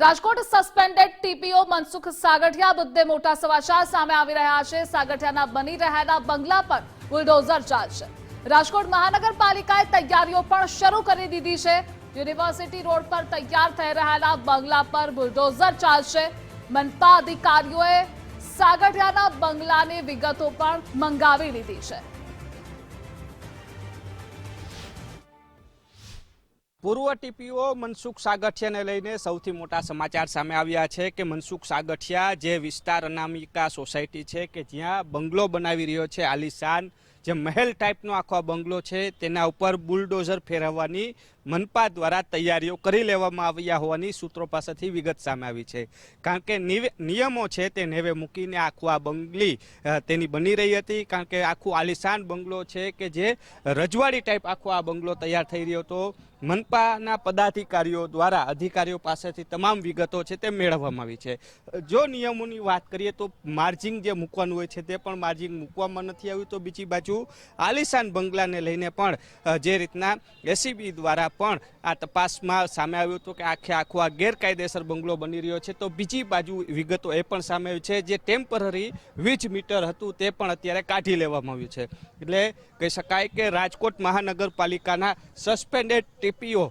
Rajkot suspended TPO Mansukh Sagathiya મુદ્દે મોટા સમાચાર સામે આવી રહ્યા છે. સાગઠિયાના બની રહેલા બંગલા પર બુલડોઝર ચાલશે. રાજકોટ મહાનગરપાલિકાએ તૈયારીઓ પણ શરૂ કરી દીધી છે. યુનિવર્સિટી રોડ પર તૈયાર થઈ રહેલા બંગલા પર બુલડોઝર ચાલશે. મનપા અધિકારીઓએ સાગઠિયાના બંગલાની વિગતો પણ મંગાવી લીધી છે. પૂર્વ ટીપીઓ મનસુખ સાગઠિયાને લઈને સૌથી મોટા સમાચાર સામે આવ્યા છે કે મનસુખ સાગઠિયા જે વિસ્તાર અનામિકા સોસાયટી છે કે જ્યાં બંગલો બનાવી રહ્યો છે, આલિશાન, જે મહેલ ટાઈપનો આખો બંગલો છે, તેના ઉપર બુલડોઝર ફેરવવાની મનપા દ્વારા તૈયારીઓ કરી લેવામાં આવ્યા હોવાની સૂત્રો પાસેથી વિગત સામે આવી છે. કારણ કે નિયમો છે તે નેવે મૂકીને આખું આ બંગલી તેની બની રહી હતી. કારણ કે આખું આલિશાન બંગલો છે કે જે રજવાડી ટાઈપ આખો આ બંગલો તૈયાર થઈ રહ્યો હતો. મનપાના પદાધિકારીઓ દ્વારા અધિકારીઓ પાસેથી તમામ વિગતો છે તે મેળવવામાં આવી છે. જો નિયમોની વાત કરીએ તો માર્જિંગ જે મૂકવાનું હોય છે તે પણ માર્જિંગ મૂકવામાં નથી આવ્યું. તો બીજી બાજુ આલિશાન બંગલાને લઈને પણ જે રીતના એસીબી દ્વારા પણ આ તપાસમાં સામે આવ્યું હતું કે આખે આખો આ ગેરકાયદેસર બંગલો બની રહ્યો છે. તો બીજી બાજુ વિગતો એ પણ સામે આવી છે જે ટેમ્પરરી વીજ મીટર હતું તે પણ અત્યારે કાઢી લેવામાં આવ્યું છે. એટલે કહી શકાય કે રાજકોટ મહાનગરપાલિકાના સસ્પેન્ડેડ ટીપીઓ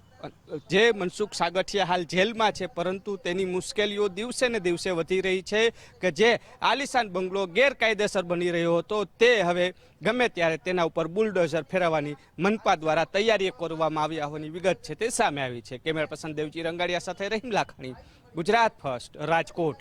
જે મનસુખ સાગઠિયા હાલ જેલમાં છે, પરંતુ તેની મુશ્કેલીઓ દિવસે ને દિવસે વધી રહી છે કે જે આલિશાન બંગલો ગેરકાયદેસર બની રહ્યો હતો, તે હવે ગમે ત્યારે તેના ઉપર બુલડોઝર ફેરવવાની મનપા દ્વારા તૈયારી કરવામાં આવ્યા હોવાની વિગત છે, તે સામે આવી છે. કેમેરા પર્સન દેવજી રંગાડિયા સાથે રહીમ લાખાણી, ગુજરાત ફર્સ્ટ, રાજકોટ.